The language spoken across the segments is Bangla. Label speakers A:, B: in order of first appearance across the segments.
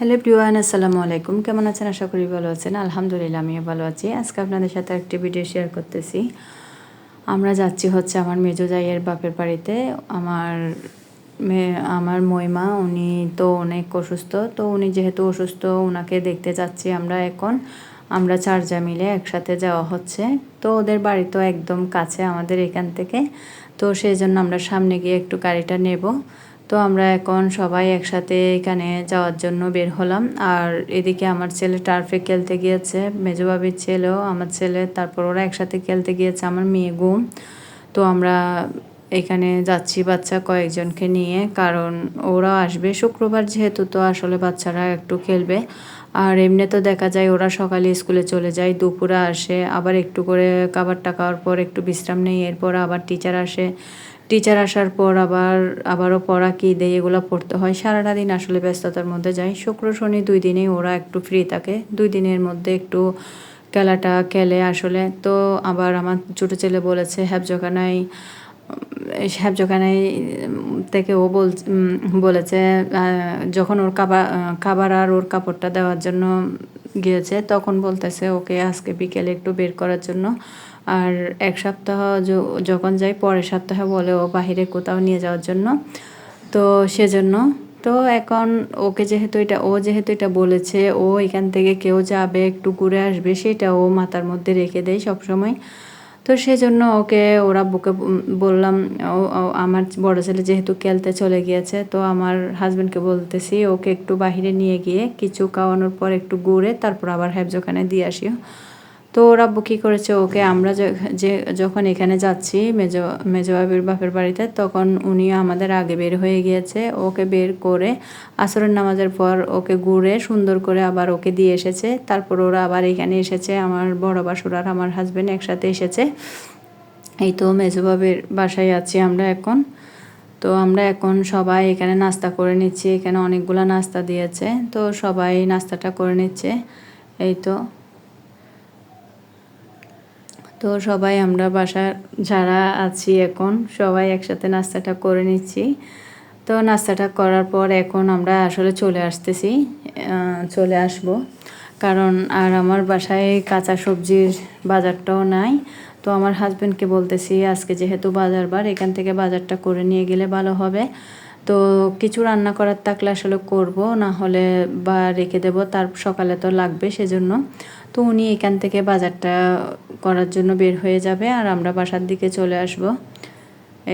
A: হ্যালো প্রিয়ান আসসালামু আলাইকুম। কেমন আছেন? আশা করি ভালো আছেন। আলহামদুলিল্লাহ, আমিও ভালো আছি। আজকে আপনাদের সাথে একটি ভিডিও শেয়ার করতেছি। আমরা যাচ্ছি হচ্ছে আমার মেজো জাইয়ের বাপের বাড়িতে। আমার আমার মইমা উনি তো অনেক অসুস্থ। তো উনি যেহেতু অসুস্থ ওনাকে দেখতে যাচ্ছি আমরা এখন। আমরা চারজা মিলে একসাথে যাওয়া হচ্ছে। তো ওদের বাড়ি তো একদম কাছে আমাদের এখান থেকে। তো সেই জন্য আমরা সামনে গিয়ে একটু গাড়িটা নেব। তো আমরা এখন সবাই একসাথে এখানে যাওয়ার জন্য বের হলাম। আর এদিকে আমার ছেলে টার্ফে খেলতে গিয়েছে মেজবাবির ছেলেও, আমার ছেলে, তারপর ওরা একসাথে খেলতে গিয়েছে, আমার মেয়ে গুম। তো আমরা এখানে যাচ্ছি বাচ্চা কয়েকজনকে নিয়ে, কারণ ওরা আসবে। শুক্রবার যেহেতু তো আসলে বাচ্চারা একটু খেলবে। আর এমনি তো দেখা যায় ওরা সকালে স্কুলে চলে যায়, দুপুরে আসে, আবার একটু করে খাবার টাকার পর একটু বিশ্রাম নেই, এরপর আবার টিচার আসে। টিচার আসার পর আবার, আবারও পড়া কী দেয় এগুলো পড়তে হয়। সারাটা দিন আসলে ব্যস্ততার মধ্যে যায়। শুক্র, শনি দুই দিনেই ওরা একটু ফ্রি থাকে। দুই দিনের মধ্যে একটু খেলাটা খেলে আসলে। তো আবার আমার ছোটো ছেলে বলেছে হ্যাবজখানায় হ্যাবজখানায় থেকে ও বল বলেছে যখন ওর কাবা, খাবার আর ওর কাপড়টা দেওয়ার জন্য গিয়েছে, তখন বলতেছে ওকে আজকে বিকেলে একটু বের করার জন্য। আর এক সপ্তাহ যখন যাই পরের সপ্তাহে বলে ও বাহিরে কোথাও নিয়ে যাওয়ার জন্য। তো সেজন্য, তো এখন ওকে যেহেতু এটা, ও যেহেতু এটা বলেছে, ও এখান থেকে কেউ যাবে, একটু ঘুরে আসবে, সেটা ও মাথার মধ্যে রেখে দেয় সবসময়। তো সেজন্য ওকে, ওরা বুকে বললাম, ও আমার বড় ছেলে যেহেতু খেলতে চলে গিয়েছে, তো আমার হাজব্যান্ডকে বলতেছি, ওকে একটু বাহিরে নিয়ে গিয়ে কিছু খাওয়ানোর পর একটু ঘুরে, তারপর আবার হ্যাবজখানে দিয়ে আসিও। তো ওরা কী করেছে? ওকে আমরা যে যখন এখানে যাচ্ছি মেজো মেজবাবির বাপের বাড়িতে, তখন উনি আমাদের আগে বের হয়ে গিয়েছে। ওকে বের করে আসরের নামাজের পর ওকে ঘুরে সুন্দর করে আবার ওকে দিয়ে এসেছে। তারপর ওরা আবার এখানে এসেছে। আমার বড় বাসুর আর আমার হাজব্যান্ড একসাথে এসেছে। এই তো মেজবাবির বাসায় আছি আমরা এখন। তো আমরা এখন সবাই এখানে নাস্তা করে নিচ্ছি। এখানে অনেকগুলো নাস্তা দিয়েছে। তো সবাই নাস্তাটা করে নিচ্ছে। এই তো তো সবাই আমরা বাসার যারা আছি এখন, সবাই একসাথে নাস্তাটা করে নিচ্ছি। তো নাস্তাটা করার পর এখন আমরা আসলে চলে আসতেছি চলে আসব। কারণ আর আমার বাসায় কাঁচা সবজির বাজারটাও নাই। তো আমার হাজব্যান্ডকে বলতেছি, আজকে যেহেতু বাজার বার এখান থেকে বাজারটা করে নিয়ে গেলে ভালো হবে। তো কিছু রান্না করার থাকলে আসলে করব, না হলে বা রেখে দেব, তার সকালে তো লাগবে সেজন্য। তো উনি এখান থেকে বাজারটা করার জন্য বের হয়ে যাবে আর আমরা বাসার দিকে চলে আসব।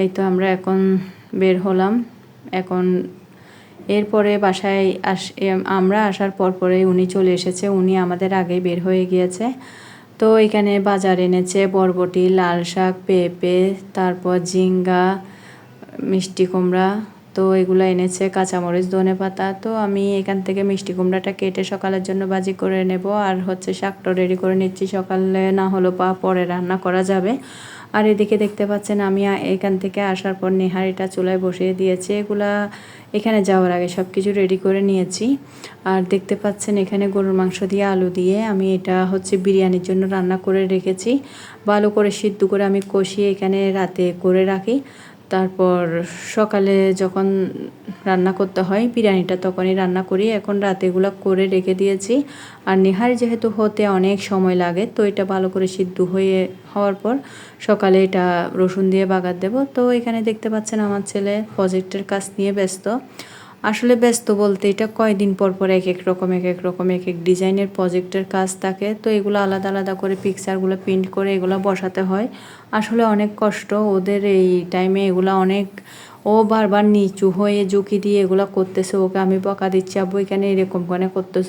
A: এই তো আমরা এখন বের হলাম। এখন এরপরে বাসায় আস আমরা আসার পর পরে উনি চলে এসেছে। উনি আমাদের আগেই বের হয়ে গিয়েছে। তো এখানে বাজার এনেছে বরবটি, লাল শাক, পেঁপে, তারপর ঝিঙ্গা, মিষ্টি কুমড়া তো এগুলো এনেছে কাঁচামরিচ, ধনে পাতা। তো আমি এখান থেকে মিষ্টি কুমড়াটা কেটে সকালের জন্য বাজি করে নেব। আর হচ্ছে শাকটা রেডি করে নিচ্ছি। সকালে না হলো বা পরে রান্না করা যাবে। আর এদিকে দেখতে পাচ্ছেন আমি এখান থেকে আসার পর নেহারিটা চুলায় বসিয়ে দিয়েছি। এগুলা এখানে যাওয়ার আগে সব কিছু রেডি করে নিয়েছি। আর দেখতে পাচ্ছেন এখানে গরুর মাংস দিয়ে আলু দিয়ে আমি এটা হচ্ছে বিরিয়ানির জন্য রান্না করে রেখেছি। ভালো করে সিদ্ধ করে আমি কষিয়ে এখানে রাতে করে রাখি। তারপর সকালে যখন রান্না করতে হয় বিরিয়ানিটা, তখনই রান্না করি। এখন রাতেগুলো করে রেখে দিয়েছি। আর নেহার যেহেতু হতে অনেক সময় লাগে, তো এটা ভালো করে সিদ্ধ হয়ে হওয়ার পর সকালে এটা রসুন দিয়ে বাগার দেব। তো এখানে দেখতে পাচ্ছেন আমার ছেলে প্রজেক্টের কাজ নিয়ে ব্যস্ত। আসলে ব্যস্ত বলতে এটা কয়দিন পর পর এক এক রকম, এক এক রকম, এক এক ডিজাইনের প্রজেক্টের কাজ থাকে। তো এগুলো আলাদা আলাদা করে পিকচারগুলো প্রিন্ট করে এগুলো বসাতে হয়। আসলে অনেক কষ্ট। ওদের এই টাইমে এগুলো অনেক, ও বারবার নিচু হয়ে ঝুঁকি দিয়ে এগুলো করতেছে। ওকে আমি বকা দিচ্ছি, আব্বু, এখানে এরকম করে করতেছ?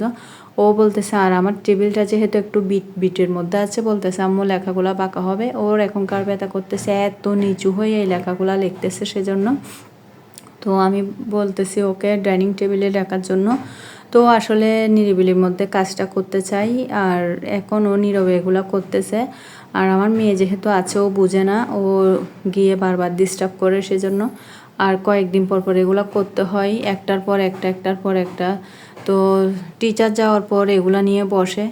A: ও বলতেছে, আর আমার টেবিলটা যেহেতু একটু বিট বিটের মধ্যে আছে, বলতেছে, আম্মু, লেখাগুলো বাঁকা হবে। ওর এখনকার ব্যথা করতেছে, এত নিচু হয়ে এই লেখাগুলো লিখতেছে সেজন্য। তো আমি বলতেছি ওকে ডাইনিং টেবিলে রাখার জন্য। তো আসলে নিরিবিলির মধ্যে কাজটা করতে চাই আর এখন ও নীরবে এগুলো করতেছে। আর আমার মেয়ে যেহেতু আছে, ও বুঝে না, ও গিয়ে বারবার ডিস্টার্ব করে সেজন্য। আর কয়েকদিন পর পর এগুলো করতে হয়, একটার পর একটা, একটার পর একটা। তো টিচার যাওয়ার পর এগুলো নিয়ে বসে।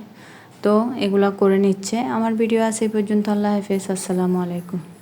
A: তো এগুলো করে নিচ্ছে। আমার ভিডিও আছে এই পর্যন্ত। আল্লাহ হাফেজ। আসসালামু আলাইকুম।